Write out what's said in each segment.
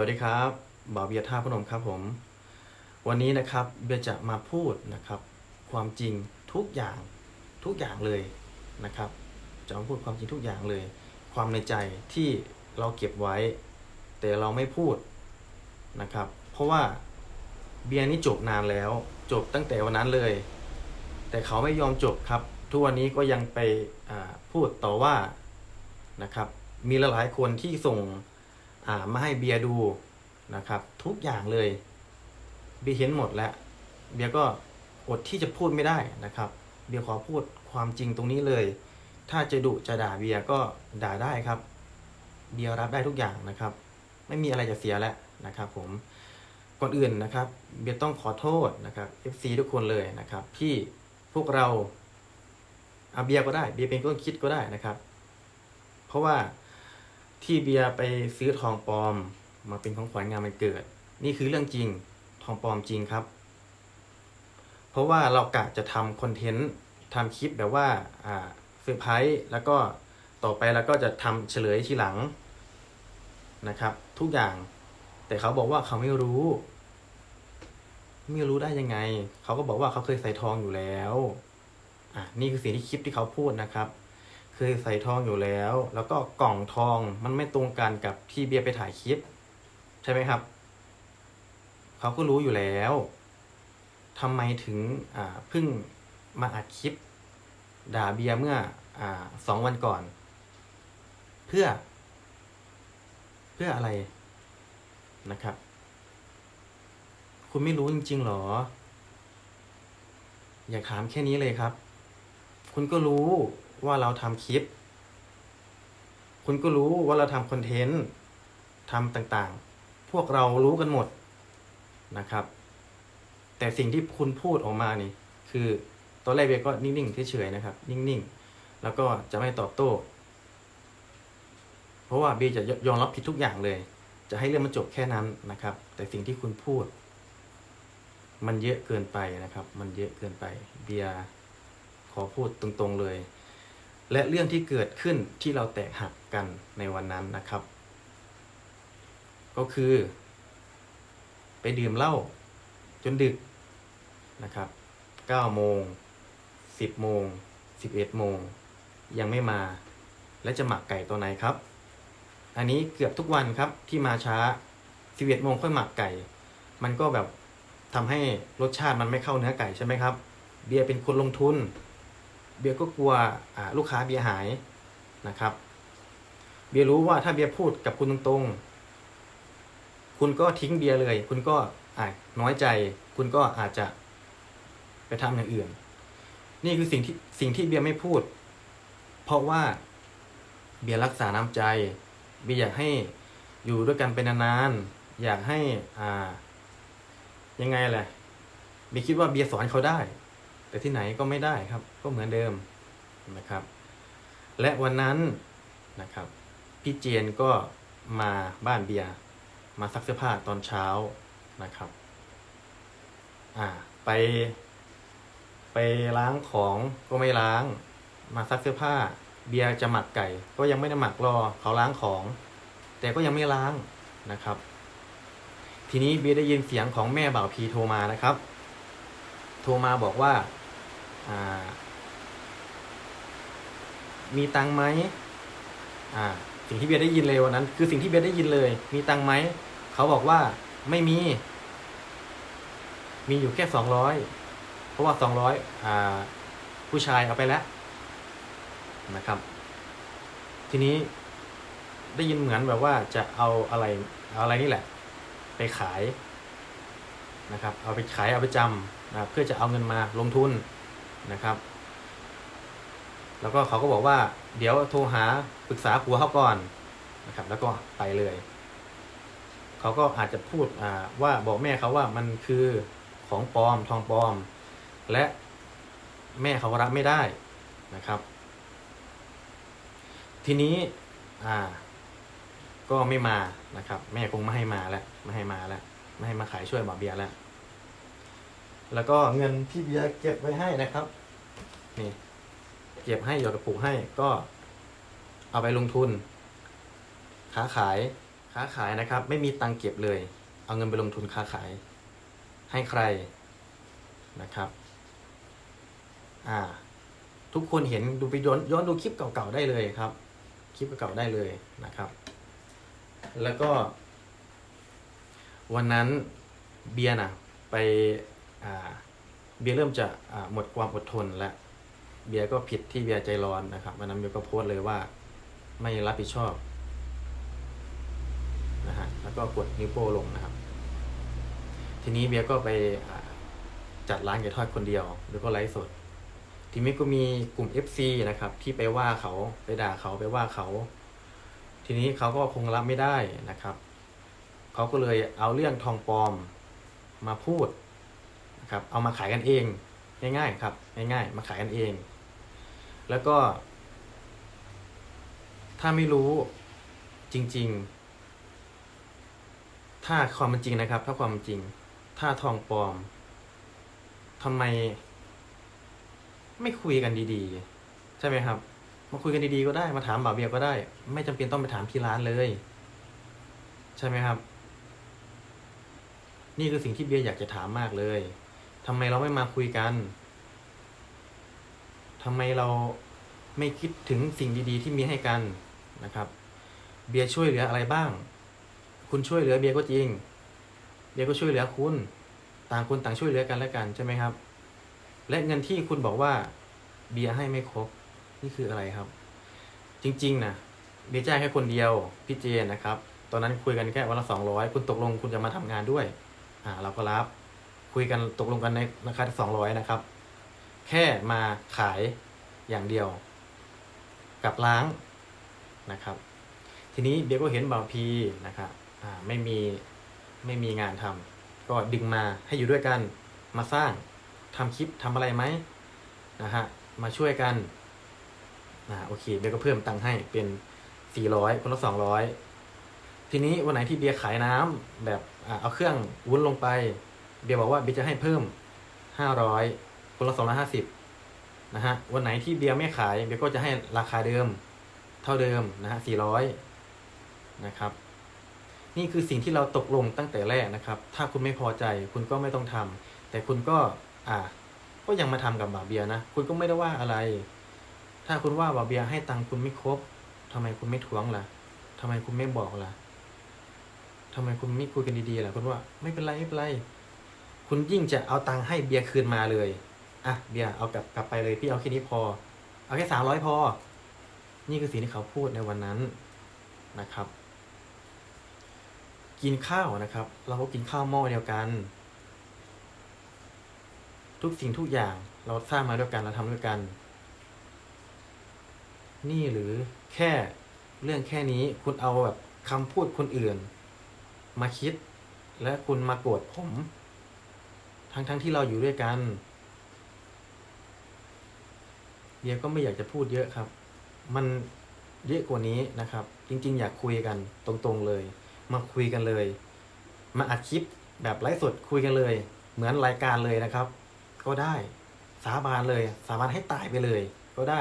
วัสดีครับบ่าวเบียร์ท่าพนมครับผม วันนี้นะครับเบียร์จะมาพูดนะครับ ความจริงทุกอย่างทุกอย่างเลยนะครับ จะมาพูดความจริงทุกอย่างเลย ความในใจที่เราเก็บไว้ แต่เราไม่พูดนะครับ เพราะว่าเบียร์นี่จบนานแล้ว จบตั้งแต่วันนั้นเลย แต่เขาไม่ยอมจบครับ ทุกวันนี้ก็ยังไปพูดต่อว่านะครับ มีหลายๆคนที่ส่ง มาให้เบียร์ดูนะครับ ทุกอย่างเลยเบียร์เห็นหมดแล้ว เบียร์ก็อดที่จะพูดไม่ได้นะครับ เบียร์ขอพูดความจริงตรงนี้เลย ถ้าจะดุจะด่าเบียร์ก็ด่าได้ครับ เบียร์รับได้ทุกอย่างนะครับ ไม่มีอะไรจะเสียแล้วนะครับผมก่อนอื่นนะครับ เบียร์ต้องขอโทษนะครับ FC ทุกคนเลยนะครับ ที่พวกเราอาเบียร์ก็ได้เบียร์เป็นคนคิดก็ได้นะครับ เพราะว่า ที่เบียร์ไปซื้อทองปลอม มาเป็นของขวัญงานวันเกิด นี่คือเรื่องจริงทองปลอมจริงครับ เพราะว่าเรากะจะทำคอนเทนต์ทำคลิปแบบว่าอ่าเซอร์ไพรส์แล้วก็ต่อไปเราก็จะทำเฉลยทีหลังนะครับ ทุกอย่าง แต่เขาบอกว่าเขาไม่รู้ ไม่รู้ได้ยังไง เขาก็บอกว่าเขาเคยใส่ทองอยู่แล้วอะนี่คือสิ่งที่คลิปที่เขาพูดนะครับ เคยใส่ทองอยู่แล้ว แล้วก็กล่องทองมันไม่ตรงกันกับที่เบียร์ไปถ่ายคลิป ใช่ไหมครับ เขาก็รู้อยู่แล้วทำไมถึงอ่าเพิ่งมาอัดคลิป ด่าเบียร์เมื่ออ่าสองวันก่อน เพื่อ เพื่ออะไรนะครับ คุณไม่รู้จริงๆหรอ อยากถามแค่นี้เลยครับ คุณก็รู้ ว่าเราทำคลิป คุณก็รู้ว่าเราทำคอนเทนต์ทำต่างๆ พวกเรารู้กันหมดนะครับ แต่สิ่งที่คุณพูดออกมานี่ คือตอนแรกเบียก็นิ่งๆเฉยๆนะครับ นิ่งๆ แล้วก็จะไม่ตอบโต้ เพราะว่าเบียจะยอมรับผิดทุกอย่างเลย จะให้เรื่องมันจบแค่นั้นนะครับ แต่สิ่งที่คุณพูด มันเยอะเกินไปนะครับ มันเยอะเกินไป เบียขอพูดตรงๆเลย และเรื่องที่เกิดขึ้นที่เราแตกหักกันในวันนั้นนะครับ ก็คือ ไปดื่มเหล้าจนดึกนะครับ9โมง 10 โมง 11 โมง ยังไม่มา และจะหมักไก่ตัวไหนครับ อันนี้เกือบทุกวันครับที่มาช้า 11 โมงค่อยหมักไก่ มันก็แบบทำให้รสชาติมันไม่เข้าเนื้อไก่ใช่ไหมครับ เบียร์เป็นคนลงทุน เบียร์ก็กลัวลูกค้าเบียร์หายนะครับ เบียร์รู้ว่าถ้าเบียร์พูดกับคุณตรงๆ คุณก็ทิ้งเบียร์เลย คุณก็อาจน้อยใจ คุณก็อาจจะไปทำอย่างอื่น นี่คือสิ่งที่สิ่งที่เบียร์ไม่พูด เพราะว่าเบียร์รักษาน้ำใจ เบียร์อยากให้อยู่ด้วยกันเป็นนานๆ อยากให้อ่ายังไงแหละเบียร์คิดว่าเบียร์สอนเขาได้ แต่ที่ไหนก็ไม่ได้ครับ ก็เหมือนเดิมนะครับ และวันนั้นนะครับพี่เจนก็มาบ้านเบียร์มาซักเสื้อผ้าตอนเช้านะครับอ่าไป ไปล้างของก็ไม่ล้างมาซักเสื้อผ้า เบียร์จะหมักไก่ ก็ยังไม่ได้หมักรอเขาล้างของ แต่ก็ยังไม่ล้างนะครับ ทีนี้เบียร์ได้ยินเสียงของแม่บ่าวพีโทรมานะครับ โทรมาบอกว่าอ่า มีตังไหมอ่า สิ่งที่เบียร์ได้ยินเลยวันนั้น คือสิ่งที่เบียร์ได้ยินเลย มีตังไหม เขาบอกว่าไม่มี มีอยู่แค่สองร้อย เพราะว่าสองร้อยอ่า ผู้ชายเอาไปแล้วนะครับ ทีนี้ได้ยินเหมือนแบบว่าจะเอาอะไรเอาอะไรนี่แหละ ไปขายนะครับ เอาไปขายเอาไปจำนะเพื่อจะเอาเงินมาลงทุน นะครับ แล้วก็เขาก็บอกว่า เดี๋ยวโทรหาปรึกษาผัวเขาก่อนนะครับ แล้วก็ไปเลย เขาก็อาจจะพูดว่าบอกแม่เขาว่ามันคือของปลอมทองปลอม และแม่เขารับไม่ได้นะครับ ทีนี้อ่า ก็ไม่มานะครับ แม่คงไม่ให้มาแล้วไม่ให้มาแล้วไม่ให้มาขายช่วยหมอเบียร์แล้ว แล้วก็เงินที่เบียร์เก็บไว้ให้นะครับ นี่ เก็บให้หยอดกระปุกให้ก็เอาไปลงทุน ค้าขายค้าขายนะครับ ไม่มีตังเก็บเลย เอาเงินไปลงทุนค้าขาย ให้ใครนะครับอ่าทุกคนเห็นดูไปย้อนย้อนดูคลิปเก่าๆได้เลยครับ คลิปเก่าๆได้เลยนะครับ แล้วก็ วันนั้นเบียร์น่ะไป เบียร์เริ่มจะหมดความอดทนแล้วเบียร์ก็ผิดที่เบียร์ใจร้อนนะครับวันนั้นเบียร์ก็โพสต์เลยว่าไม่รับผิดชอบนะฮะแล้วก็กดนิ้วโป้งลงนะครับ ทีนี้เบียร์ก็ไปจัดร้านไก่ทอดคนเดียว แล้วก็ไลฟ์สด ทีนี้ก็มีกลุ่ม FC นะครับ ที่ไปว่าเขาไปด่าเขาไปว่าเขา ทีนี้เขาก็คงรับไม่ได้นะครับ เขาก็เลยเอาเรื่องทองปลอมมาพูด นะครับเอามาขายกันเองง่ายๆครับง่ายๆมาขายกันเอง แล้วก็ ถ้าไม่รู้จริง ๆ ถ้าความเป็นจริงนะครับ ถ้าความเป็นจริง ถ้าทองปลอมทำไม ไม่คุยกันดีๆ ใช่ไหมครับ มาคุยกันดีๆก็ได้มาถามบ่าวเบียก็ได้ ไม่จำเป็นต้องไปถามที่ร้านเลย ใช่ไหมครับ นี่คือสิ่งที่เบียร์อยากจะถามมากเลย ทำไมเราไม่มาคุยกันทำไมเราไม่คิดถึงสิ่งดีๆ ที่มีให้กันนะครับ เบียร์ช่วยเหลืออะไรบ้าง คุณช่วยเหลือเบียร์ก็จริง เบียร์ก็ช่วยเหลือคุณ ต่างคนต่างช่วยเหลือกันและกันใช่ไหมครับ และเงินที่คุณบอกว่า เบียร์ให้ไม่ครบ นี่คืออะไรครับ จริงๆนะเบียร์จ่ายแค่คนเดียวพี่เจนนะครับ ตอนนั้นคุยกันแค่วันละสองร้อยคุณตกลงคุณจะมาทำงานด้วย อ่า เราก็รับ คุยกันตกลงกันในราคาสองร้อยนะครับ แค่มาขายอย่างเดียว กับล้างนะครับ ทีนี้เบียก็เห็นบางพีนะครับไม่มีไม่มีงานทำก็ดึงมาให้อยู่ด้วยกันมาสร้างทำคลิปทำอะไรไหมนะฮะมาช่วยกันนะโอเคเบียก็เพิ่มตังค์ให้เป็นสี่ร้อยคนละสองร้อยทีนี้วันไหนที่เบียร์ขายน้ำแบบเอาเครื่องวุ้นลงไป เบียร์บอกว่าเบียร์จะให้เพิ่มห้าร้อยคนละสองร้อยห้าสิบนะฮะวันไหนที่เบียร์ไม่ขายเบียร์ก็จะให้ราคาเดิมเท่าเดิมนะฮะสี่ร้อยนะครับ นี่คือสิ่งที่เราตกลงตั้งแต่แรกนะครับ ถ้าคุณไม่พอใจคุณก็ไม่ต้องทำแต่คุณก็อ่าก็ยังมาทำกับบาเบียนะคุณก็ไม่ได้ว่าอะไร ถ้าคุณว่าบาเบียให้ตังคุณไม่ครบทำไมคุณไม่ทวงล่ะทำไมคุณไม่บอกล่ะทำไมคุณไม่คุยกันดีๆล่ะ คุณว่าไม่เป็นไรไม่เป็นไร คุณยิ่งจะเอาตังค์ให้เบียร์คืนมาเลย อะเบียร์เอากลับกลับไปเลยพี่เอาแค่นี้พอ เอาแค่สามร้อยพอ นี่คือสิ่งที่เขาพูดในวันนั้นนะครับ กินข้าวนะครับ เราก็กินข้าวหม้อเดียวกัน ทุกสิ่งทุกอย่างเราสร้างมาด้วยกันเราทำด้วยกัน นี่หรือแค่เรื่องแค่นี้คุณเอาแบบคำพูดคนอื่น มาคิด และคุณมาโกรธผม ทั้งทั้งที่เราอยู่ด้วยกันเดียก็ไม่อยากจะพูดเยอะครับ มันเยอะกว่านี้นะครับ จริง ๆ อยากคุยกันตรงๆเลย มาคุยกันเลย มาอัดคลิปแบบไลฟ์สดคุยกันเลย เหมือนรายการเลยนะครับ ก็ได้สาบานเลย สาบานให้ตายไปเลย ก็ได้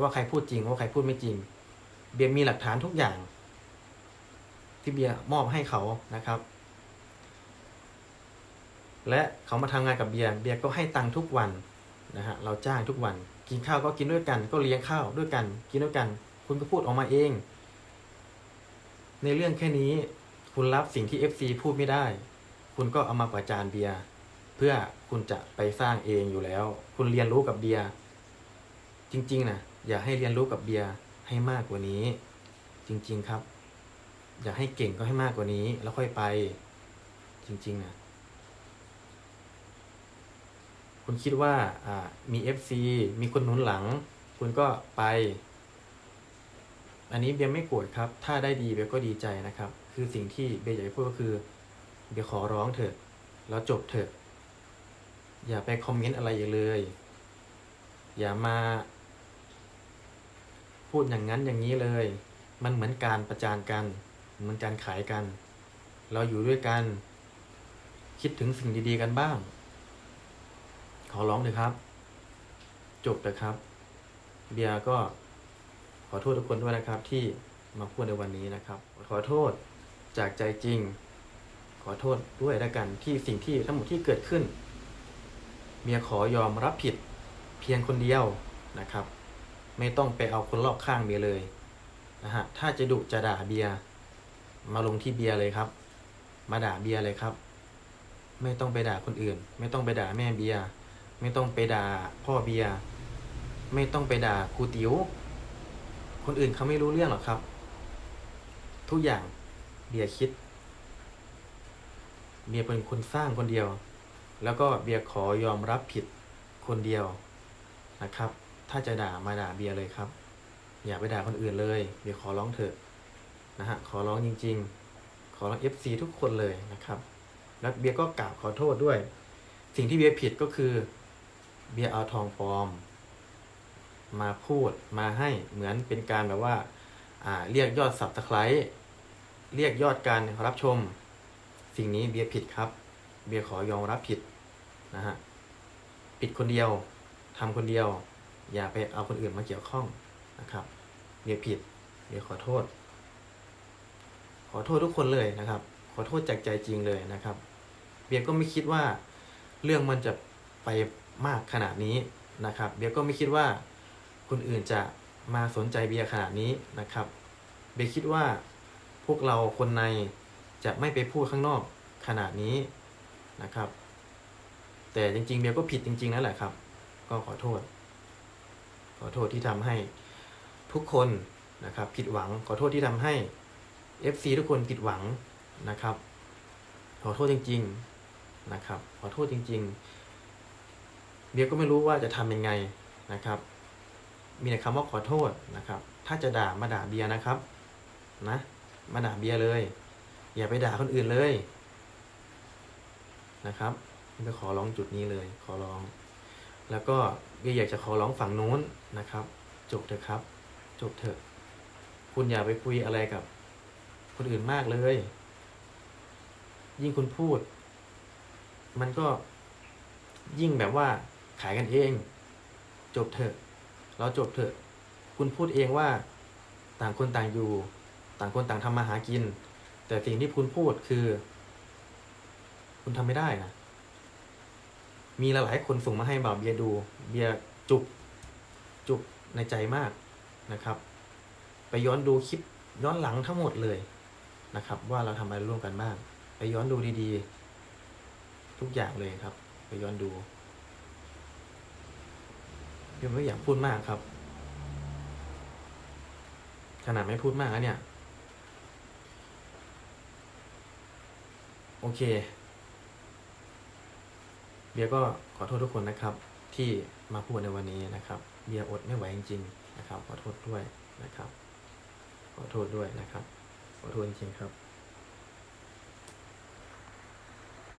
ว่าใครพูดจริงว่าใครพูดไม่จริง เบียร์มีหลักฐานทุกอย่าง ที่เบียร์มอบให้เขานะครับ และเขามาทำงานกับเบียร์เบียร์ก็ให้ตังค์ทุกวันนะฮะเราจ้างทุกวันกินข้าวก็กินด้วยกัน ก็เลี้ยงข้าวด้วยกัน กินด้วยกัน คุณก็พูดออกมาเอง ในเรื่องแค่นี้คุณรับสิ่งที่ FC พูดไม่ได้ คุณก็เอามาประจานเบียร์เพื่อคุณจะไปสร้างเองอยู่แล้ว คุณเรียนรู้กับเบียร์จริงๆนะอย่าให้เรียนรู้กับเบียร์ให้มากกว่านี้ จริง ๆครับ อยากให้เก่งก็ให้มากกว่านี้ แล้วค่อยไป จริงๆนะ คุณคิดว่าอ่ามี FC มีคนหนุนหลัง คุณก็ไป อันนี้เบียไม่โกรธครับ ถ้าได้ดีเบียก็ดีใจนะครับ คือสิ่งที่เบียอยากจะพูดก็คือเบียขอร้องเถอะ แล้วจบเถอะ อย่าไปคอมเมนต์อะไรอีกเลย อย่ามา พูดอย่างนั้นอย่างนี้เลย มันเหมือนการประจานกันเหมือนการขายกัน เราอยู่ด้วยกัน คิดถึงสิ่งดีๆกันบ้าง ขอร้องเถอะครับ จบเถอะครับ เบียร์ก็ขอโทษทุกคนด้วยนะครับ ที่มาพูดในวันนี้นะครับ ขอโทษจากใจจริง ขอโทษด้วยล้วกันที่สิ่งที่ทั้งหมดที่เกิดขึ้นเมียขอยอมรับผิดเพียงคนเดียวนะครับ ไม่ต้องไปเอาคนรอบข้างเบียร์เลยนะฮะถ้าจะดุจะด่าเบียร์มาลงที่เบียร์เลยครับ มาด่าเบียร์เลยครับ ไม่ต้องไปด่าคนอื่น ไม่ต้องไปด่าแม่เบียร์ ไม่ต้องไปด่าพ่อเบียร์ไม่ต้องไปด่าครูติ๋วคนอื่นเขาไม่รู้เรื่องหรอกครับ ทุกอย่างเบียร์คิด เบียร์เป็นคนสร้างคนเดียว แล้วก็เบียร์ขอยอมรับผิดคนเดียวนะครับ ถ้าจะด่ามาด่าเบียร์เลยครับ อย่าไปด่าคนอื่นเลย เบียร์ขอร้องเถอะนะฮะขอร้องจริง ๆ ขอร้อง FC ทุกคนเลยนะครับ แล้วเบียร์ก็กราบขอโทษด้วย สิ่งที่เบียร์ผิดก็คือ เบียร์เอาทองปลอมมาพูดมาให้เหมือนเป็นการแบบว่า อ่า เรียกยอดสับตะไคร้เรียกยอดการรับชม สิ่งนี้เบียร์ผิดครับ เบียร์ขอยอมรับผิดนะฮะผิดคนเดียวทำคนเดียว อย่าไปเอาคนอื่นมาเกี่ยวข้องนะครับเบียร์ผิดเบียร์ขอโทษ ขอโทษทุกคนเลยนะครับ ขอโทษจากใจจริงเลยนะครับ เบียร์ก็ไม่คิดว่าเรื่องมันจะไป มากขนาดนี้นะครับ เบียร์ก็ไม่คิดว่าคนอื่นจะมาสนใจเบียร์ขนาดนี้นะครับ เบียร์คิดว่าพวกเราคนในจะไม่ไปพูดข้างนอกขนาดนี้นะครับ แต่จริงๆเบียร์ก็ผิดจริงๆนั่นแหละครับ ก็ขอโทษ ขอโทษที่ทำให้ทุกคนนะครับผิดหวัง ขอโทษที่ทำให้ FC ทุกคนผิดหวังนะครับ ขอโทษจริง ๆนะครับ ขอโทษจริง ๆ เบียก็ไม่รู้ว่าจะทำยังไงนะครับ มีแต่คำว่าขอโทษนะครับ ถ้าจะด่ามาด่าเบียนะครับ นะ มาด่าเบียเลย อย่าไปด่าคนอื่นเลยนะครับเบียร์ขอร้องจุดนี้เลย ขอร้อง แล้วก็เบียอยากจะขอร้องฝั่งนู้นนะครับ จบเถอะครับ จบเถอะ คุณอย่าไปคุยอะไรกับ คนอื่นมากเลย ยิ่งคุณพูด มันก็ยิ่งแบบว่า ขายกันเอง จบเถอะ เราจบเถอะ คุณพูดเองว่าต่างคนต่างอยู่ ต่างคนต่างทำมาหากิน แต่สิ่งที่คุณพูดคือ คุณทำไม่ได้นะ มีหลายๆคนส่งมาให้บ่าวเบียดู เบียจุกจุกในใจมากนะครับ ไปย้อนดูคลิปย้อนหลังทั้งหมดเลยนะครับ ว่าเราทำอะไรร่วมกันบ้าง ไปย้อนดูดีๆ ทุกอย่างเลยครับ ไปย้อนดู ยร์ไม่อยากพูดมากครับ ขนาดไม่พูดมากแล้วเนี่ย โอเค เบียร์ก็ขอโทษทุกคนนะครับ ที่มาพูดในวันนี้นะครับ เบียร์อดไม่ไหวจริงๆนะครับ ขอโทษด้วยนะครับ ขอโทษด้วยนะครับ ขอโทษจริงๆครับ